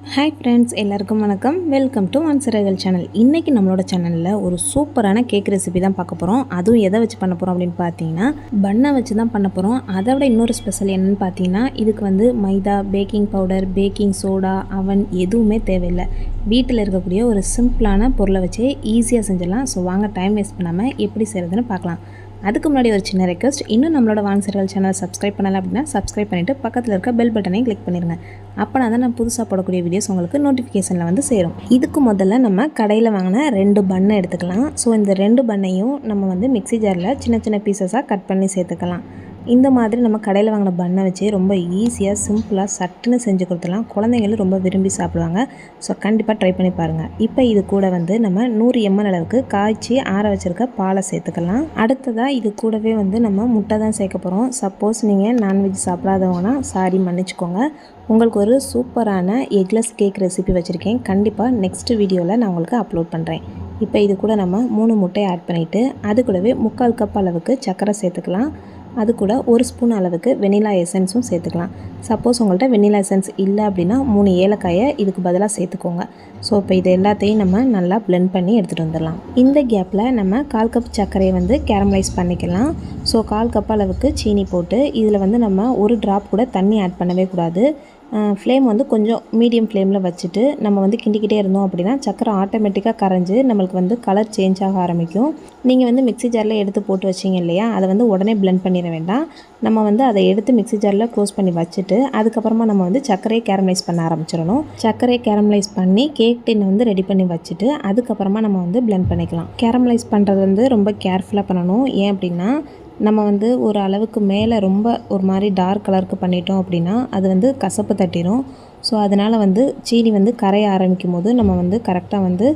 Hi friends எல்லாருக்கும் வணக்கம். Welcome to மான்சரகல் channel இன்றைக்கி நம்மளோட சேனலில் ஒரு சூப்பரான கேக் ரெசிபி தான் பார்க்க போகிறோம் அதுவும் எதை வச்சு பண்ண போகிறோம் அப்படின்னு பார்த்தீங்கன்னா பண்ணை வச்சு தான் பண்ண போகிறோம் அதை விட இன்னொரு ஸ்பெஷல் என்னென்னு பார்த்தீங்கன்னா இதுக்கு வந்து maida baking powder baking soda அவன் எதுவுமே தேவையில்லை. வீட்டில் இருக்கக்கூடிய ஒரு சிம்பிளான பொருளை வச்சே ஈஸியாக செஞ்சிடலாம். ஸோ வாங்க டைம் வேஸ்ட் பண்ணாமல் எப்படி செய்கிறதுன்னு பார்க்கலாம். அதுக்கு முன்னாடி ஒரு சின்ன ரெக்வஸ்ட் இன்னும் நம்மளோட வான்சர்கள் சேனல் சப்ஸ்கிரைப் பண்ணல அப்படின்னா சப்ஸ்கிரைப் பண்ணிவிட்டு பக்கத்தில் இருக்க பெல் பட்டனை கிளிக் பண்ணிடுங்க அப்போனா தான் நான் புதுசாக போடக்கூடிய வீடியோஸ் உங்களுக்கு நோட்டிஃபிகேஷனில் வந்து சேரும். இதுக்கு முதல்ல நம்ம கடையில் வாங்கின ரெண்டு பண்ணை எடுத்துக்கலாம். ஸோ இந்த ரெண்டு பண்ணையும் நம்ம வந்து மிக்ஸி ஜாரில் சின்ன சின்ன பீசஸாக கட் பண்ணி சேர்த்துக்கலாம். இந்த மாதிரி நம்ம கடையில் வாங்கின பண்ணை வச்சு ரொம்ப ஈஸியாக சிம்பிளாக சட்டுன்னு செஞ்சு கொடுத்துலாம் குழந்தைங்களும் ரொம்ப விரும்பி சாப்பிடுவாங்க. ஸோ கண்டிப்பாக ட்ரை பண்ணி பாருங்கள் இப்போ இது கூட வந்து நம்ம நூறு எம்எல் அளவுக்கு காய்ச்சி ஆற வச்சுருக்க பாலை சேர்த்துக்கலாம். அடுத்ததாக இது கூடவே வந்து நம்ம முட்டை தான் சேர்க்க போகிறோம் சப்போஸ் நீங்கள் நான்வெஜ் சாப்பிடாதவங்கன்னா சாரி மன்னிச்சுக்கோங்க. உங்களுக்கு ஒரு சூப்பரான எக்லெஸ் கேக் ரெசிபி வச்சுருக்கேன். கண்டிப்பாக நெக்ஸ்ட் வீடியோவில் நான் உங்களுக்கு அப்லோட் பண்ணுறேன் இப்போ இது கூட நம்ம மூணு முட்டையை ஆட் பண்ணிவிட்டு அது கூடவே முக்கால் கப் அளவுக்கு சர்க்கரை சேர்த்துக்கலாம். அது கூட ஒரு ஸ்பூன் அளவுக்கு வெனிலா எசன்ஸும் சேர்த்துக்கலாம். சப்போஸ் உங்கள்கிட்ட வெனிலா எசன்ஸ் இல்லை அப்படின்னா மூணு ஏலக்காயை இதுக்கு பதிலாக சேர்த்துக்கோங்க. ஸோ இப்போ இது எல்லாத்தையும் நம்ம நல்லா பிளெண்ட் பண்ணி எடுத்துகிட்டு வந்துடலாம். இந்த கேப்பில் நம்ம கால் கப் சர்க்கரையை வந்து கேரமலைஸ் பண்ணிக்கலாம். ஸோ கால் கப் அளவுக்கு சீனி போட்டு இதில் வந்து நம்ம ஒரு ட்ராப் கூட தண்ணி ஆட் பண்ணவே கூடாது. ஃப்ளேம் வந்து கொஞ்சம் மீடியம் ஃப்ளேமில் வச்சுட்டு நம்ம வந்து கிண்டிக்கிட்டே இருந்தோம் அப்படின்னா சக்கரை ஆட்டோமேட்டிக்காக கரைஞ்சி நம்மளுக்கு வந்து கலர் சேஞ்ச் ஆக ஆரம்பிக்கும். நீங்கள் வந்து மிக்ஸி ஜாரில் எடுத்து போட்டு வச்சிங்க இல்லையா? அதை வந்து உடனே பிளெண்ட் பண்ணிட வேண்டாம். நம்ம வந்து அதை எடுத்து மிக்ஸி ஜாரில் க்ளோஸ் பண்ணி வச்சுட்டு அதுக்கப்புறமா நம்ம வந்து சக்கரையை கேரமலைஸ் பண்ண ஆரம்பிச்சிடணும். சக்கரையை கேரமலைஸ் பண்ணி கேக் டின் வந்து ரெடி பண்ணி வச்சுட்டு அதுக்கப்புறமா நம்ம வந்து பிளெண்ட் பண்ணிக்கலாம். கேரமலைஸ் பண்ணுறது வந்து ரொம்ப கேர்ஃபுல்லாக பண்ணணும். ஏன் அப்படின்னா நம்ம வந்து ஒரு அளவுக்கு மேலே ரொம்ப ஒரு மாதிரி டார்க் கலருக்கு பண்ணிட்டோம் அப்படின்னா அது வந்து கசப்பு தட்டிடும் ஸோ அதனால் வந்து சீனி வந்து கரைய ஆரம்பிக்கும் போது நம்ம வந்து கரெக்டாக வந்து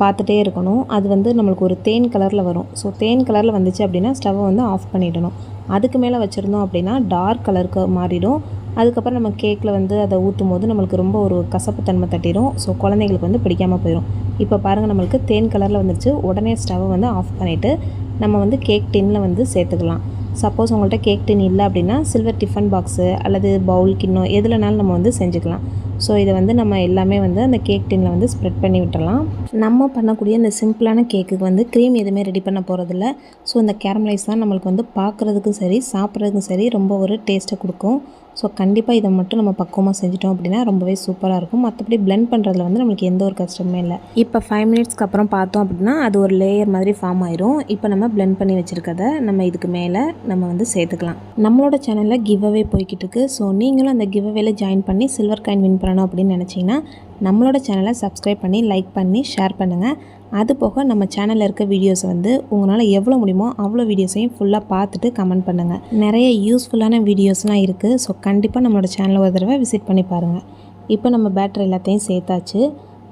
பார்த்துட்டே இருக்கணும். அது வந்து நம்மளுக்கு ஒரு தேன் கலரில் வரும். ஸோ தேன் கலரில் வந்துச்சு அப்படின்னா ஸ்டவ்வை வந்து ஆஃப் பண்ணிடணும். அதுக்கு மேலே வச்சுருந்தோம் அப்படின்னா டார்க் கலருக்கு மாறிடும். அதுக்கப்புறம் நம்ம கேக்கில் வந்து அதை ஊற்றும் போது நம்மளுக்கு ரொம்ப ஒரு கசப்பு தன்மை தட்டிடும் ஸோ குழந்தைங்களுக்கு வந்து பிடிக்காமல் போயிடும் இப்போ பாருங்கள் நம்மளுக்கு தேன் கலரில் வந்துருச்சு. உடனே ஸ்டவ்வை வந்து ஆஃப் பண்ணிவிட்டு நம்ம வந்து கேக் டின்னில் வந்து சேர்த்துக்கலாம். சப்போஸ் உங்கள்கிட்ட கேக் டின் இல்லை அப்படின்னா சில்வர் டிஃபன் பாக்ஸு அல்லது பவுல் கிண்ணம் எதுலனாலும் நம்ம வந்து செஞ்சுக்கலாம். ஸோ இதை வந்து நம்ம எல்லாமே வந்து அந்த கேக் டின்னில் வந்து ஸ்ப்ரெட் பண்ணி விட்டுடலாம் நம்ம பண்ணக்கூடிய இந்த சிம்பிளான கேக்குக்கு வந்து க்ரீம் எதுவுமே ரெடி பண்ண போகிறதில்ல ஸோ இந்த கேரமலைஸ் தான் நம்மளுக்கு வந்து பார்க்குறதுக்கும் சரி சாப்பிட்றதுக்கும் சரி ரொம்ப ஒரு டேஸ்ட்டை கொடுக்கும். ஸோ கண்டிப்பாக இதை மட்டும் நம்ம பக்குவமாக செஞ்சிட்டோம் அப்படின்னா ரொம்பவே சூப்பராக இருக்கும். மற்றபடி பிளெண்ட் பண்ணுறதுல வந்து நம்மளுக்கு எந்த ஒரு கஷ்டமே இல்லை. இப்போ ஃபைவ் மினிட்ஸ்க்கு அப்புறம் பார்த்தோம் அப்படின்னா அது ஒரு லேயர் மாதிரி ஃபார்ம் ஆயிரும். இப்போ நம்ம பிளெண்ட் பண்ணி வச்சுருக்கத நம்ம இதுக்கு மேலே நம்ம வந்து சேர்த்துக்கலாம். நம்மளோட சேனலில் கிவ் அவே போய்கிட்டு இருக்கு. ஸோ நீங்களும் அந்த கிவ் அவேல ஜாயின் பண்ணி சில்வர் காயின் வின் பண்ணணும் அப்படின்னு நினச்சிங்கன்னா நம்மளோட சேனலை சப்ஸ்கிரைப் பண்ணி லைக் பண்ணி ஷேர் பண்ணுங்கள் அது போக நம்ம சேனலில் இருக்க வீடியோஸை வந்து உங்களால் எவ்வளோ முடியுமோ அவ்வளோ வீடியோஸையும் ஃபுல்லாக பார்த்துட்டு கமெண்ட் பண்ணுங்கள் நிறைய யூஸ்ஃபுல்லான வீடியோஸ்லாம் இருக்குது ஸோ கண்டிப்பாக நம்மளோட சேனலை ஒரு தடவை விசிட் பண்ணி பாருங்கள் இப்போ நம்ம பேட்டரி எல்லாத்தையும் சேர்த்தாச்சு.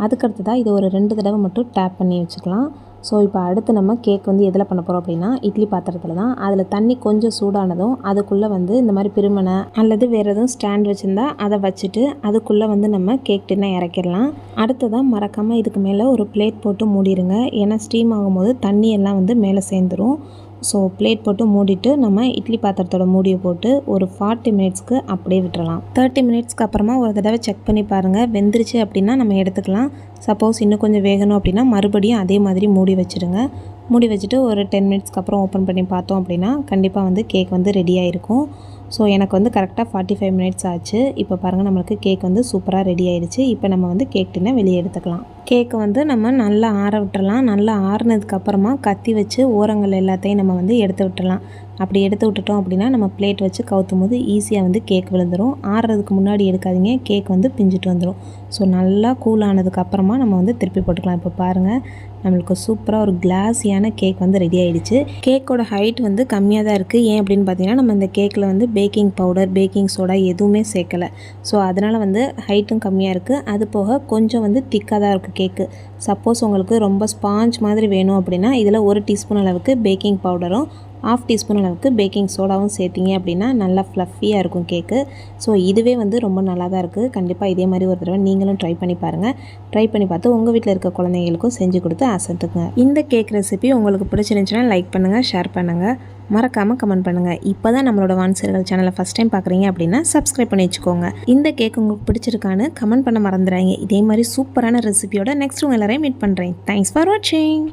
அதுக்கடுத்ததாக இதை ஒரு ரெண்டு தடவை மட்டும் டேப் பண்ணி வச்சுக்கலாம். ஸோ இப்போ அடுத்து நம்ம கேக் வந்து எதில் பண்ண போகிறோம் அப்படின்னா இட்லி பாத்திரத்தில் தான். அதில் தண்ணி கொஞ்சம் சூடானதும் அதுக்குள்ளே வந்து இந்த மாதிரி பிரிமனை அல்லது வேறு எதுவும் ஸ்டாண்ட் வச்சுருந்தா அதை வச்சுட்டு அதுக்குள்ளே வந்து நம்ம கேக் டின்னை இறக்கிடலாம். அடுத்ததாக மறக்காமல் இதுக்கு மேலே ஒரு பிளேட் போட்டு மூடிடுங்க ஏன்னா ஸ்டீம் ஆகும்போது தண்ணி எல்லாம் வந்து மேலே சேர்ந்துடும் ஸோ பிளேட் போட்டு மூடிட்டு நம்ம இட்லி பாத்திரத்தோட மூடியை போட்டு ஒரு ஃபார்ட்டி மினிட்ஸ்க்கு அப்படியே விட்டுறலாம். தேர்ட்டி மினிட்ஸ்க்கு அப்புறமா ஒரு தடவை செக் பண்ணி பாருங்கள் வெந்துருச்சு அப்படின்னா நம்ம எடுத்துக்கலாம். சப்போஸ் இன்னும் கொஞ்சம் வேகணும் அப்படின்னா மறுபடியும் அதே மாதிரி மூடி வச்சுடுங்க. மூடி வச்சுட்டு ஒரு டென் மினிட்ஸ்க்கு அப்புறம் ஓப்பன் பண்ணி பார்த்தோம் அப்படின்னா கண்டிப்பாக வந்து கேக் வந்து ரெடியாக இருக்கும் ஸோ எனக்கு வந்து கரெக்டாக ஃபார்ட்டி ஃபைவ் மினிட்ஸ் ஆச்சு. இப்போ பாருங்கள் நம்மளுக்கு கேக் வந்து சூப்பராக ரெடி ஆயிடுச்சு. இப்போ நம்ம வந்து கேக் டின்னை வெளியே எடுத்துக்கலாம். கேக்கை வந்து நம்ம நல்லா ஆற விட்டுறலாம். நல்லா ஆறுனதுக்கப்புறமா கத்தி வச்சு ஓரங்கள் எல்லாத்தையும் நம்ம வந்து எடுத்து விட்டுறலாம். அப்படி எடுத்து விட்டுட்டோம் அப்படின்னா நம்ம பிளேட் வச்சு கவுத்தும் போது ஈஸியாக வந்து கேக் விழுந்துடும் ஆறுறதுக்கு முன்னாடி எடுக்காதீங்க. கேக் வந்து பிஞ்சிட்டு வந்துடும் ஸோ நல்லா கூல் ஆனதுக்கப்புறமா நம்ம வந்து திருப்பி போட்டுக்கலாம். இப்போ பாருங்கள் நம்மளுக்கு சூப்பராக ஒரு கிளாஸியான கேக் வந்து ரெடி ஆகிடுச்சு கேக்கோட ஹைட் வந்து கம்மியாக தான் இருக்குது ஏன் அப்படின்னு பார்த்தீங்கன்னா நம்ம இந்த கேக்கில் வந்து பேக்கிங் பவுடர் பேக்கிங் சோடா எதுவுமே சேர்க்கலை. ஸோ அதனால் வந்து ஹைட்டும் கம்மியாக இருக்குது அது போக கொஞ்சம் வந்து திக்காக தான் இருக்குது கேக்கு. சப்போஸ் உங்களுக்கு ரொம்ப ஸ்பாஞ்ச் மாதிரி வேணும் அப்படின்னா இதில் ஒரு டீஸ்பூன் அளவுக்கு பேக்கிங் பவுடரும் ஆஃப் டீஸ்பூன் அளவுக்கு பேக்கிங் சோடாவும் சேர்த்திங்க அப்படின்னா நல்லா ஃப்ளஃபியாக இருக்கும் கேக்கு ஸோ இதுவே வந்து ரொம்ப நல்லா தான் இருக்குது கண்டிப்பாக இதே மாதிரி ஒரு தடவை நீங்களும் ட்ரை பண்ணி பாருங்கள் ட்ரை பண்ணி பார்த்து உங்கள் வீட்டில் இருக்க குழந்தைங்களுக்கும் செஞ்சு கொடுத்து அசத்துக்குங்க இந்த கேக் ரெசிபி உங்களுக்கு பிடிச்சிருந்துச்சுன்னா லைக் பண்ணுங்கள் ஷேர் பண்ணுங்கள் மறக்காமல் கமெண்ட் பண்ணுங்கள் இப்போ தான் நம்மளோட வான்சர்கள் சேனலை ஃபஸ்ட் டைம் பார்க்குறீங்க அப்படின்னா சப்ஸ்கிரைப் பண்ணி வச்சுக்கோங்க. இந்த கேக் உங்களுக்கு பிடிச்சிருக்கான்னு கமெண்ட் பண்ண மறந்துடுறாங்க இதே மாதிரி சூப்பரான ரெசிபியோட நெக்ஸ்ட் உங்கள் எல்லாரையும் மீட் பண்ணுறேன் தேங்க்ஸ் ஃபார் வாட்சிங்